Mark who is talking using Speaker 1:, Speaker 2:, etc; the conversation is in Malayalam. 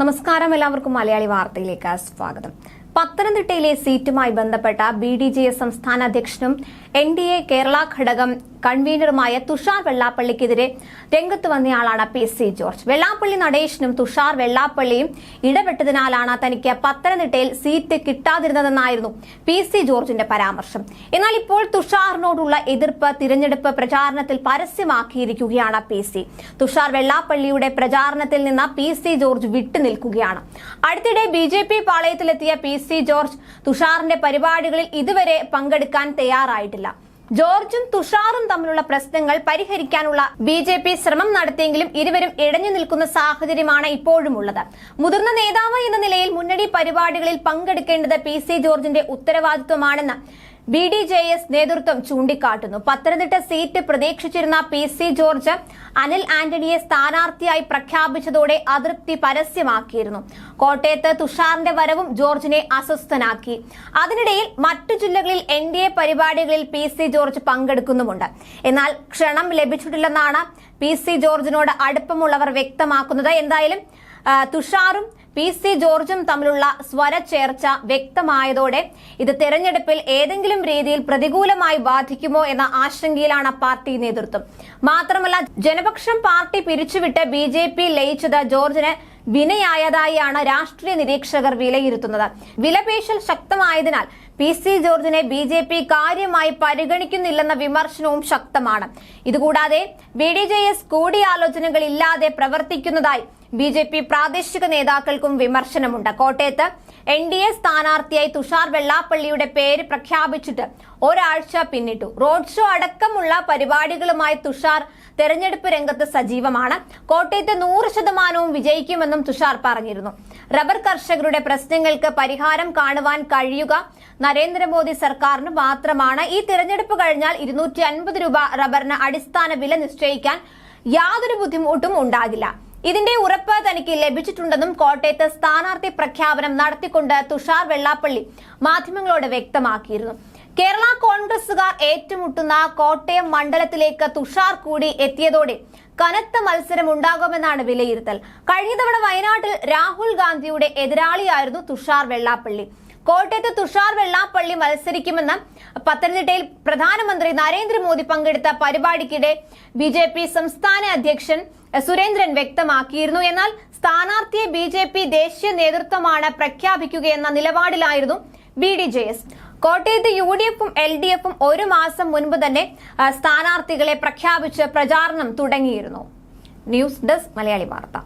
Speaker 1: നമസ്കാരം എല്ലാവർക്കും മലയാളി വാർത്തയിലേക്ക് സ്വാഗതം. പത്തനംതിട്ടയിലെ സീറ്റുമായി ബന്ധപ്പെട്ട ബി ഡി ജെ എസ് സംസ്ഥാന അധ്യക്ഷനും എൻ ഡി എ കേരള ഘടകം കൺവീനറുമായ തുഷാർ വെള്ളാപ്പള്ളിക്കെതിരെ രംഗത്ത് വന്നയാളാണ് പി സി ജോർജ്. വെള്ളാപ്പള്ളി നടേശനും തുഷാർ വെള്ളാപ്പള്ളിയും ഇടപെട്ടതിനാലാണ് തനിക്ക് പത്തനംതിട്ടയിൽ സീറ്റ് കിട്ടാതിരുന്നതെന്നായിരുന്നു പി സി ജോർജിന്റെ പരാമർശം. എന്നാൽ ഇപ്പോൾ തുഷാറിനോടുള്ള എതിർപ്പ് തിരഞ്ഞെടുപ്പ് പ്രചാരണത്തിൽ പരസ്യമാക്കിയിരിക്കുകയാണ് പി സി. തുഷാർ വെള്ളാപ്പള്ളിയുടെ പ്രചാരണത്തിൽ നിന്ന് പി സി ജോർജ് വിട്ടുനിൽക്കുകയാണ്. അടുത്തിടെ ബി ജെ പി പാളയത്തിലെത്തിയ പി സി ജോർജ് തുഷാറിന്റെ പരിപാടികളിൽ ഇതുവരെ പങ്കെടുക്കാൻ തയ്യാറായിട്ടില്ല. ജോർജും തുഷാറും തമ്മിലുള്ള പ്രശ്നങ്ങൾ പരിഹരിക്കാനുള്ള ബി ജെ പി ശ്രമം നടത്തിയെങ്കിലും ഇരുവരും ഇടഞ്ഞു നിൽക്കുന്ന സാഹചര്യമാണ് ഇപ്പോഴും ഉള്ളത്. മുതിർന്ന നേതാവ് എന്ന നിലയിൽ മുന്നണി പരിപാടികളിൽ പങ്കെടുക്കേണ്ടത് പി സി ജോർജിന്റെ ഉത്തരവാദിത്വമാണെന്ന് ബി ഡി ജെ എസ് നേതൃത്വം ചൂണ്ടിക്കാട്ടുന്നു. പത്തനംതിട്ട സീറ്റ് പ്രതീക്ഷിച്ചിരുന്ന പി സി ജോർജ് അനിൽ ആന്റണിയെ സ്ഥാനാർത്ഥിയായി പ്രഖ്യാപിച്ചതോടെ അതൃപ്തി പരസ്യമാക്കിയിരുന്നു. കോട്ടയത്ത് തുഷാറിന്റെ വരവും ജോർജിനെ അസ്വസ്ഥനാക്കി. അതിനിടയിൽ മറ്റു ജില്ലകളിൽ എൻ ഡി എ പരിപാടികളിൽ പി സി ജോർജ് പങ്കെടുക്കുന്നുമുണ്ട്. എന്നാൽ ക്ഷണം ലഭിച്ചിട്ടില്ലെന്നാണ് പി സി ജോർജിനോട് അടുപ്പമുള്ളവർ വ്യക്തമാക്കുന്നത്. എന്തായാലും തുഷാറും പി സി ജോർജും തമ്മിലുള്ള സ്വരച്ചേർച്ച വ്യക്തമായതോടെ ഇത് തെരഞ്ഞെടുപ്പിൽ ഏതെങ്കിലും രീതിയിൽ പ്രതികൂലമായി ബാധിക്കുമോ എന്ന ആശങ്കയിലാണ് പാർട്ടി നേതൃത്വം. മാത്രമല്ല ജനപക്ഷം പാർട്ടി പിരിച്ചുവിട്ട് ബി ജെ പി ലയിച്ചത് ജോർജിന് വിനയായതായാണ് രാഷ്ട്രീയ നിരീക്ഷകർ വിലയിരുത്തുന്നത്. വിലപേശൽ ശക്തമായതിനാൽ പി സി ജോർജിനെ ബി ജെ പി കാര്യമായി പരിഗണിക്കുന്നില്ലെന്ന വിമർശനവും ശക്തമാണ്. ഇതുകൂടാതെ ബി ഡി ജെ എസ് കൂടിയാലോചനകളില്ലാതെ പ്രവർത്തിക്കുന്നതായി ബി ജെ പി പ്രാദേശിക നേതാക്കൾക്കും വിമർശനമുണ്ട്. കോട്ടയത്ത് എൻ ഡി എ സ്ഥാനാർത്ഥിയായി തുഷാർ വെള്ളാപ്പള്ളിയുടെ പേര് പ്രഖ്യാപിച്ചിട്ട് ഒരാഴ്ച പിന്നിട്ടു. റോഡ് ഷോ അടക്കമുള്ള പരിപാടികളുമായി തുഷാർ തെരഞ്ഞെടുപ്പ് രംഗത്ത് സജീവമാണ്. കോട്ടയത്ത് നൂറ് ശതമാനവും വിജയിക്കുമെന്നും തുഷാർ പറഞ്ഞിരുന്നു. റബ്ബർ കർഷകരുടെ പ്രശ്നങ്ങൾക്ക് പരിഹാരം കാണുവാൻ കഴിയുക നരേന്ദ്രമോദി സർക്കാരിന് മാത്രമാണ്. ഈ തിരഞ്ഞെടുപ്പ് കഴിഞ്ഞാൽ ഇരുന്നൂറ്റി അൻപത് രൂപ റബ്ബറിന് അടിസ്ഥാന വില നിശ്ചയിക്കാൻ യാതൊരു ബുദ്ധിമുട്ടും ഉണ്ടാകില്ല. ഇതിന്റെ ഉറപ്പ് തനിക്ക് ലഭിച്ചിട്ടുണ്ടെന്നും കോട്ടയത്ത് സ്ഥാനാർത്ഥി പ്രഖ്യാപനം നടത്തിക്കൊണ്ട് തുഷാർ വെള്ളാപ്പള്ളി മാധ്യമങ്ങളോട് വ്യക്തമാക്കിയിരുന്നു. കേരള കോൺഗ്രസുകാർ ഏറ്റുമുട്ടുന്ന കോട്ടയം മണ്ഡലത്തിലേക്ക് തുഷാർ കൂടി എത്തിയതോടെ കനത്ത മത്സരം ഉണ്ടാകുമെന്നാണ് വിലയിരുത്തൽ. കഴിഞ്ഞ തവണ വയനാട്ടിൽ രാഹുൽ ഗാന്ധിയുടെ എതിരാളിയായിരുന്നു തുഷാർ വെള്ളാപ്പള്ളി. കോട്ടയത്ത് തുഷാർ വെള്ളാപ്പള്ളി മത്സരിക്കുമെന്ന് പത്തനംതിട്ടയിൽ പ്രധാനമന്ത്രി നരേന്ദ്രമോദി പങ്കെടുത്ത പരിപാടിക്കിടെ ബി ജെ പി സംസ്ഥാന അധ്യക്ഷൻ സുരേന്ദ്രൻ വ്യക്തമാക്കിയിരുന്നു. എന്നാൽ സ്ഥാനാർത്ഥിയെ ബി ജെ പി ദേശീയ നേതൃത്വമാണ് പ്രഖ്യാപിക്കുകയെന്ന നിലപാടിലായിരുന്നു ബി ഡി ജെ എസ്. കോട്ടയത്ത് യു ഡി എഫും എൽ ഡി എഫും ഒരു മാസം മുൻപ് തന്നെ സ്ഥാനാർത്ഥികളെ പ്രഖ്യാപിച്ച് പ്രചാരണം തുടങ്ങിയിരുന്നു. ന്യൂസ് ഡെസ്ക് മലയാളി വാർത്ത.